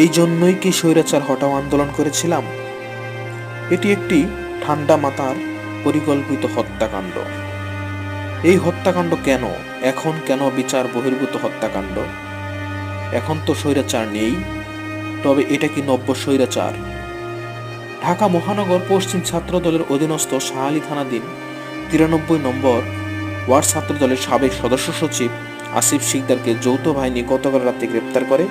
এই জন্যই কি স্বৈরাচার হটাও আন্দোলন করেছিলাম? এটি একটি ঠান্ডা মাতার পরিকল্পিত হত্যাকাণ্ড। এই হত্যাকাণ্ড কেন? এখন কেন বিচার বহির্ভূত হত্যাকাণ্ড? এখন তো স্বৈরাচার নেই, তবে এটা কি নব্য স্বৈরাচার? ঢাকা মহানগর পশ্চিম ছাত্র দলের অধীনস্থ শাহালি থানাধীন তিরানব্বই নম্বর ওয়ার্ড ছাত্র দলের সাবেক সদস্য সচিব আসিফ শিকদারকে যৌথ বাহিনী গতকাল রাতে গ্রেপ্তার করে